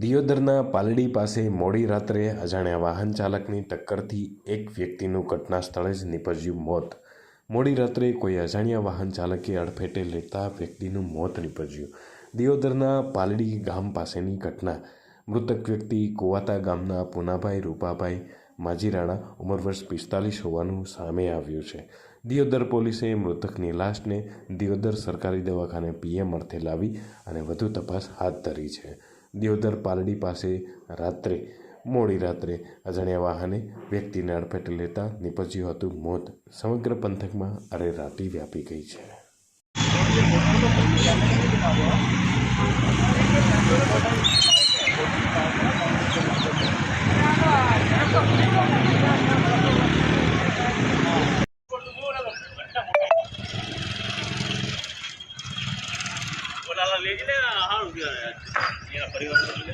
દિયોદરના પાલડી પાસે મોડી રાત્રે અજાણ્યા વાહન ચાલકની ટક્કરથી એક વ્યક્તિનું ઘટના સ્થળે જ નીપજ્યું મોત. મોડી રાત્રે કોઈ અજાણ્યા વાહન ચાલકે અડફેટે લેતા વ્યક્તિનું મોત નીપજ્યું. દિયોદરના પાલડી ગામ પાસેની ઘટના. મૃતક વ્યક્તિ કુવાતા ગામના પુનાભાઈ રૂપાભાઈ માજીરાણા, ઉંમર વર્ષ પિસ્તાલીસ હોવાનું સામે આવ્યું છે. દિયોદર પોલીસે મૃતકની લાશને દિયોદર સરકારી દવાખાને પીએમ અર્થે લાવી અને વધુ તપાસ હાથ ધરી છે. દિયોદર પાલડી પાસે રાત્રે, મોડી રાત્રે અજાણ્યા વાહને વ્યક્તિને અડફેટે લેતા નીપજ્યું હતું મોત. સમગ્ર પંથકમાં અરેરાટી વ્યાપી ગઈ છે. ઓલા લઈ જઈને હારું કહેવાય. એના પરિવાર